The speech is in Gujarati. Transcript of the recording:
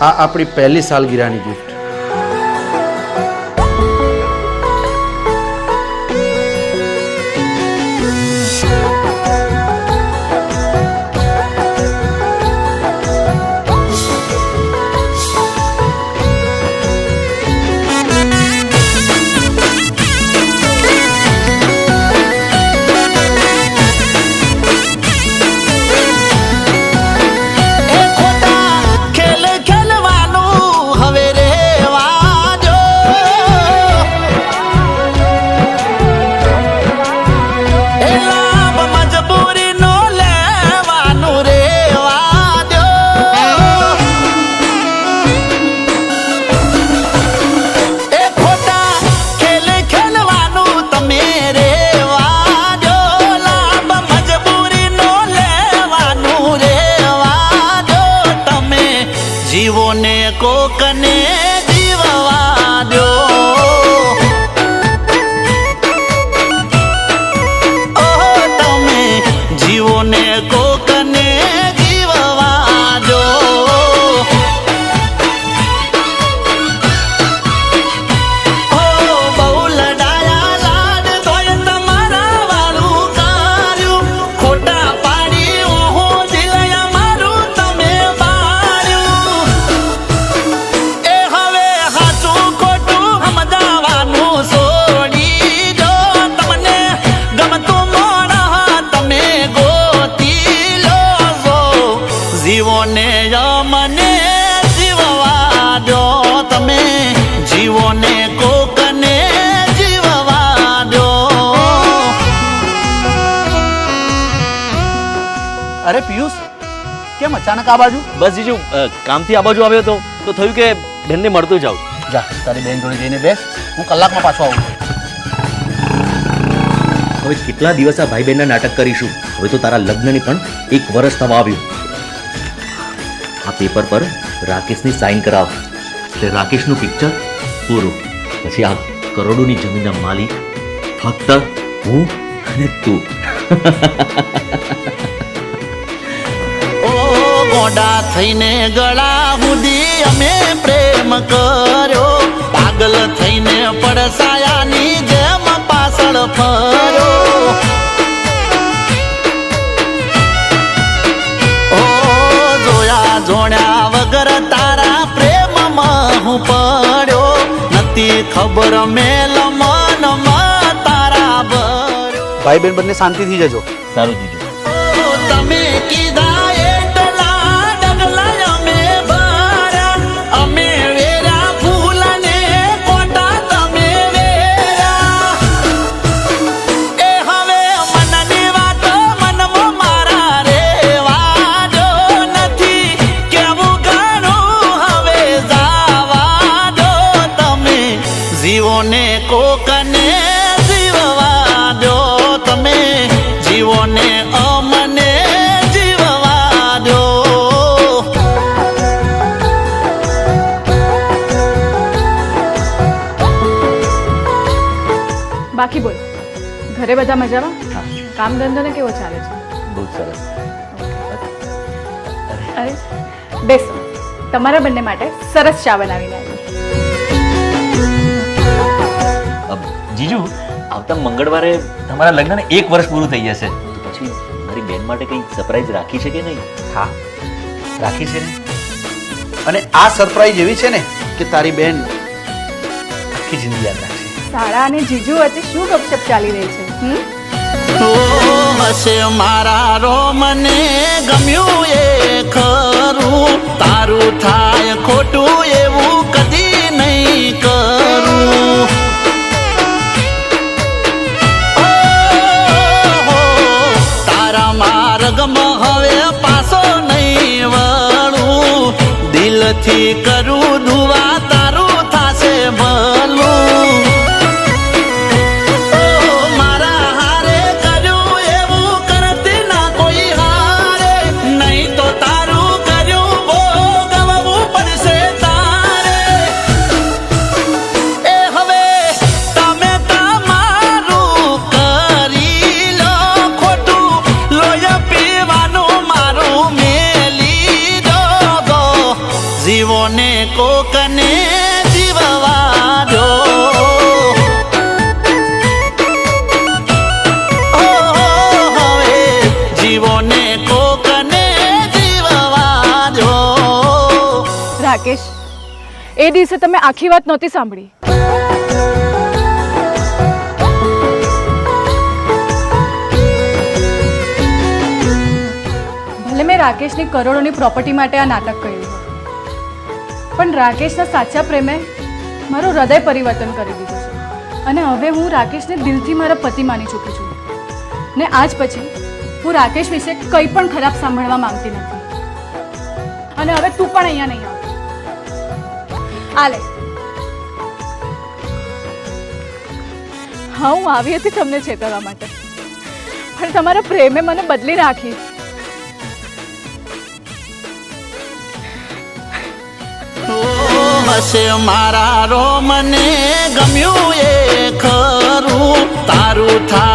આ આપણી પહેલી સાલગીરાની ગિફ્ટ અરે પિયુષ કેમ અચાનક આ બાજુ? બસ જીજુ કામથી આ બાજુ આવ્યો હતો તો થયું કે બેનને મળતો જાઉં જા તારી બેન જોડે જઈને બેસ હું કલાકમાં પાછો આવું હવે કેટલા દિવસ આ ભાઈ બહેનના નાટક કરીશું? હવે તો તારા લગ્નની પણ એક વર્ષ થવા આવ્યું. આ પેપર પર રાકેશની સાઈન કરાવ. એટલે રાકેશનું પિક્ચર પૂરું. પછી આ કરોડોની જમીનના માલિક ફક્ત હું અને તું. ગોડા થઈને ગળા સુધી અમે પ્રેમ કર્યો. પાગલ થઈને પડસાયાની જેમ પાછળ ફર્યો. ઓ જોયા જોડ્યા વગર તારા પ્રેમમાં હું પડ્યો. નથી ખબર મેલ મનમાં તારા ભર્યો. ભાઈ બેન બંને શાંતિથી જજો. સારું જીજો. તમે કીધા જીવોને કોકને જીવવા દો તમે. જીવોને અમને જીવવા દો. બાકી બોલ. ઘરે બધા મજામાં? કામ ધંધો ને કેવો ચાલે છે? બહુ સરસ. અરે બેસો. તમારા બંને માટે સરસ ચા બનાવીને જીજુ આવતા મંગળવારે તમારા લગ્નને એક વર્ષ પૂરું થઈ જશે. તો પછી મારી બેન માટે કંઈ સરપ્રાઈઝ રાખી છે કે નહીં? હા રાખી છે ને? અને આ સરપ્રાઈઝ એવી છે ને કે તારી બેન આખી જિંદગી યાદ રાખશે. શાળા અને જીજુ વચ્ચે શું ગપશપ ચાલી રહી છે હમ? ઓ હશે મારા રોમને ગમ્યું એ ખરું. તારું થાય ખોટું એવું કદી દિલથી કરું દુવા કોકને જીવવા જીવોને કોકને જીવવા રાકેશ, એ દિવસે તમે આખી વાત નહોતી સાંભળી. રાકેશની કરોડોની પ્રોપર્ટી માટે આ નાટક કર્યું. પણ રાકેશના સાચા પ્રેમે મારું હૃદય પરિવર્તન કરી દીધું છે. અને હવે હું રાકેશને દિલથી મારા પતિ માની ચૂકી છું. ને આજ પછી હું રાકેશ વિશે કંઈ પણ ખરાબ સાંભળવા માંગતી નથી. અને હવે તું પણ અહીંયા નહીં આવ. આલે હા, હું આવી હતી તમને છેતરવા માટે. પણ તમારા પ્રેમે મને બદલી નાખી હશે મારા રો મને ગમ્યું એ ખરું. તારું થા